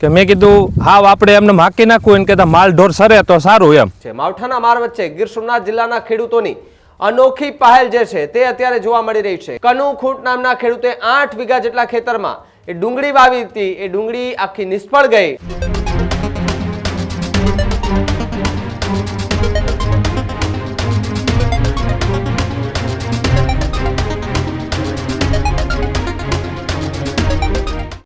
કે મેં કીધું, હાવ આપણે એમને માકી નાખવું એને કહેતા માલ ઢોર સરે તો સારું એમ. છે, માવઠાના માર વચ્ચે ગીર સોમનાથ જિલ્લાના ખેડૂતોની અનોખી પહેલ જે છે તે અત્યારે જોવા મળી રહી છે. કનુ ખૂટ નામના ખેડૂતે આઠ વીઘા જેટલા ખેતરમાં એ ડુંગળી વાવી હતી, એ ડુંગળી આખી નિષ્ફળ ગઈ.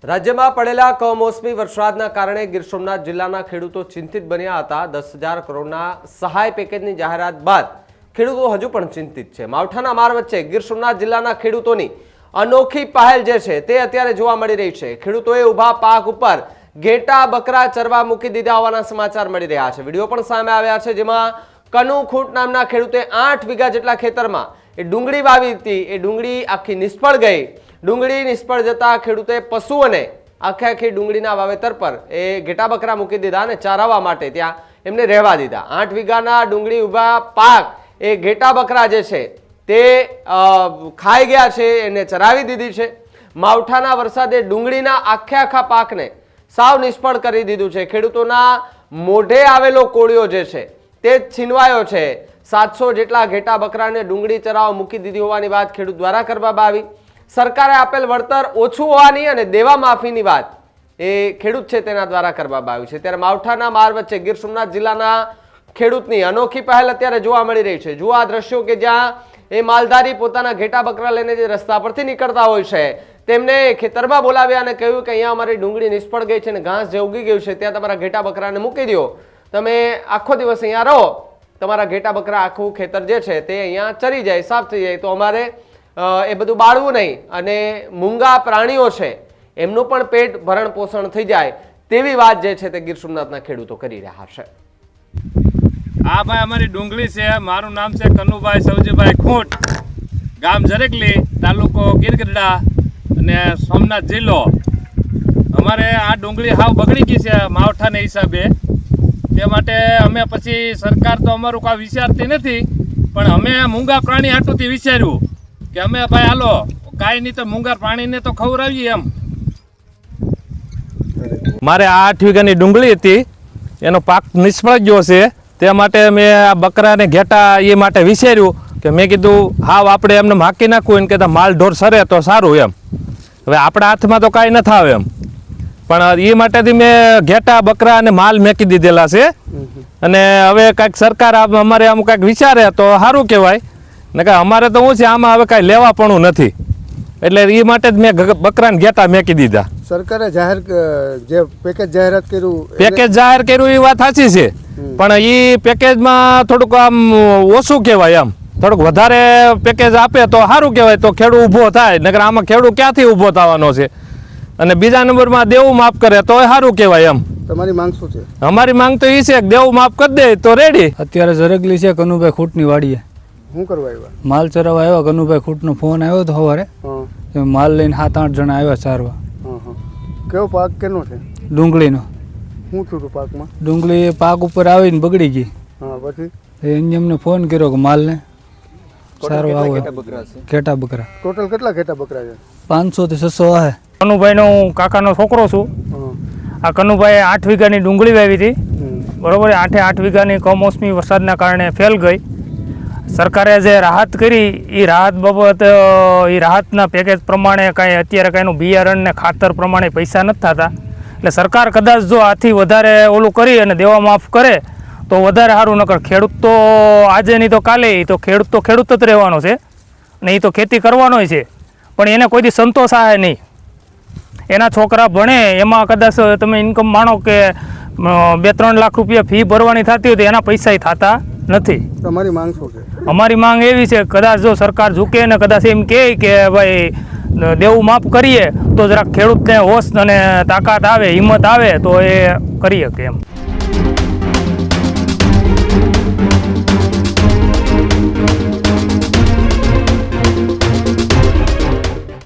રાજ્યમાં પડેલા કમોસમી વરસાદના કારણે ગીર સોમનાથ જિલ્લાના ખેડૂતો ચિંતિત બન્યા હતા. દસ હજાર કરોડના સહાય પેકેજની જાહેરાત બાદ ખેડૂતો હજુ પણ ચિંતિત છે. માવઠાના માર વચ્ચે ગીર સોમનાથ જિલ્લાના ખેડૂતોની અનોખી પહેલ જે છે તે અત્યારે જોવા મળી રહી છે. ખેડૂતોએ ઊભા પાક ઉપર ઘેટા બકરા ચરવા મૂકી દીધા હોવાના સમાચાર મળી રહ્યા છે. વીડિયો પણ સામે આવ્યા છે જેમાં કનુખૂટ નામના ખેડૂતે આઠ વીઘા જેટલા ખેતરમાં એ ડુંગળી વાવી હતી. એ ડુંગળી આખી નિષ્ફળ ગઈ. ડુંગળી નિષ્ફળ જતા ખેડૂતે પશુઓને આખે આખી ડુંગળીના વાવેતર પર એ ઘેટા બકરા મૂકી દીધા અને ચારાવા માટે ત્યાં એમને રહેવા દીધા. આઠ વીઘાના ડુંગળી ઊભા પાક એ ઘેટા બકરા જે છે તે ખાઈ ગયા છે, એને ચરાવી દીધી છે. માવઠાના વરસાદે ડુંગળીના આખે આખા પાકને સાવ નિષ્ફળ કરી દીધું છે. ખેડૂતોના મોઢે આવેલો કોળિયો જે છે તે છીનવાયો છે. સાતસો જેટલા ઘેટા બકરાને ડુંગળી ચરાવ મૂકી દીધી હોવાની વાત ખેડૂત દ્વારા કરવામાં આવી. સરકારે આપેલ વળતર ઓછું હોવાની અને દેવા માફીની વાત એ ખેડૂત છે તેના દ્વારા કરવામાં આવ્યું છે. ત્યારે માવઠાના માર વચ્ચે ગીર સોમનાથ જિલ્લાના ખેડૂતની અનોખી પહેલ અત્યારે જોવા મળી રહી છે. જુઓ આ દ્રશ્યો કે જ્યાં એ માલધારી પોતાના ઘેટા બકરા લઈને જે રસ્તા પરથી નીકળતા હોય છે, તેમને ખેતરમાં બોલાવ્યા અને કહ્યું કે અહીંયા અમારી ડુંગળી નિષ્ફળ ગઈ છે અને ઘાસ જે ઉગી ગયું છે, ત્યાં તમારા ઘેટા બકરાને મૂકી દો. તમે આખો દિવસ અહીંયા રહો. તમારા ઘેટા બકરા આખું ખેતર જે છે તે અહીંયા ચરી જાય, સાફ થઈ જાય. તો અમારે એ બધું બાળવું નહીં. અને મૂંગા પ્રાણીઓ છે, એમનું પણ પેટ ભરણ પોષણ થઈ જાય તેવી વાત જે છે તે ગીર સોમનાથના ખેડૂતો કરી રહ્યા છે. આ ભાઈ, અમારી ડુંગળી છે, મારું નામ છે કનુભાઈ સૌજીભાઈ ખૂંટ. ગામ જરેકલી તાલુકો ગીરગઢડા અને સોમનાથ જિલ્લો. અમારે આ ડુંગળી હાવ બગડી ગઈ છે માવઠાને હિસાબે. તે માટે અમે પછી સરકાર તો અમારું કાંઈ વિચારતી નથી, પણ અમે મૂંગા પ્રાણી હાટુથી વિચાર્યું. કે અમે ભાઈ હાલો કાંઈ નહીં તો મુંગર પાણીને તો ખવડાવીએ એમ. મારે આ આઠ વીઘાની ડુંગળી હતી એનો પાક નિષ્ફળ ગયો છે. તે માટે મેં આ બકરાને ઘેટા એ માટે વિચાર્યું કે મેં કીધું હાવ આપણે એમને માકી નાખવું એમ કહેતા માલ ઢોર સરે તો સારું એમ. હવે આપણા હાથમાં તો કાંઈ ન થાવે એમ. પણ એ માટેથી મેં ઘેટા બકરા અને માલ મેકી દીધેલા છે. અને હવે કાંઈક સરકાર આમ અમારે આમ કાંઈક વિચારે તો સારું કહેવાય. ને કે અમારે તો શું છે આમાં હવે કાંઈ લેવા પણ નથી. એટલે એ માટે જ મેં બકરાને ઘેટા મેકી દીધા. સરકારે જાહેર જે પેકેજ જાહેરાત કર્યું પેકેજ જાહેર કર્યું એ વાત સાચી છે. પણ એ પેકેજમાં થોડુંક આમ ઓછું કહેવાય એમ. થોડુંક વધારે પેકેજ આપે તો સારું કહેવાય તો ખેડૂત ઊભો થાય. નકર આમાં ખેડૂત ક્યાંથી ઊભો થવાનો છે? અને બીજા નંબરમાં દેવું માફ કરે તો સારું કહેવાય એમ. તમારી માંગ શું છે? અમારી માંગ તો એ છે કે દેવું માફ કરી દે તો રેડી અત્યારે જરગલી છે કનુભાઈ ખૂટની વાડીએ? શું કરવા આવ્યા? માલ ચરાવવા આવ્યા. કનુભાઈ ખૂટનો ફોન આવ્યો તો સવારે. માલ લઈને સાત આઠ જણા આવ્યા ચારવા હા હા. કેવો પાક કેનો છે? ડુંગળીનો. શું થયું હતું પાકમાં? ડુંગળી પાક ઉપર આવીને બગડી ગઈ. હા પછી? એને એમને ફોન કર્યો કે માલને સારો આવો. ઘેટા બકરા ટોટલ કેટલા ઘેટા બકરા છે? પાંચસો થી છસો આવે કનુભાઈનો હું કાકાનો છોકરો છું. આ કનુભાઈએ આઠ વીઘાની ડુંગળી વાવી હતી. બરોબર? આઠે આઠ વીઘાની કમોસમી વરસાદના કારણે ફેલ ગઈ. સરકારે જે રાહત કરી એ રાહત બાબત એ રાહતના પેકેજ પ્રમાણે કાંઈ અત્યારે કાંઈનું બિયારણ ને ખાતર પ્રમાણે પૈસા નથી થતા. એટલે સરકાર કદાચ જો આથી વધારે ઓલું કરી અને દેવા માફ કરે, તો વધારે સારું, નકર ખેડૂત તો આજે નહીં તો કાલે એ તો ખેડૂત તો ખેડૂત જ રહેવાનો છે ને એ તો ખેતી કરવાનો છે. પણ એને કોઈથી સંતોષ આવે નહીં. એના છોકરા ભણે, એમાં કદાચ તમે ઇન્કમ માનો કે બે ત્રણ લાખ રૂપિયા ફી ભરવાની થતી હોય તો એના પૈસા થતા. નથી. તમારી માંગ શું છે? અમારી માંગ એવી છે કદાચ જો સરકાર ઝૂકે ને કદાચ એમ કહે કે ભાઈ દેવું માફ કરીએ તો જરાક ખેડૂતને હોશ અને તાકાત આવે હિંમત આવે તો એ કરી શકે એમ.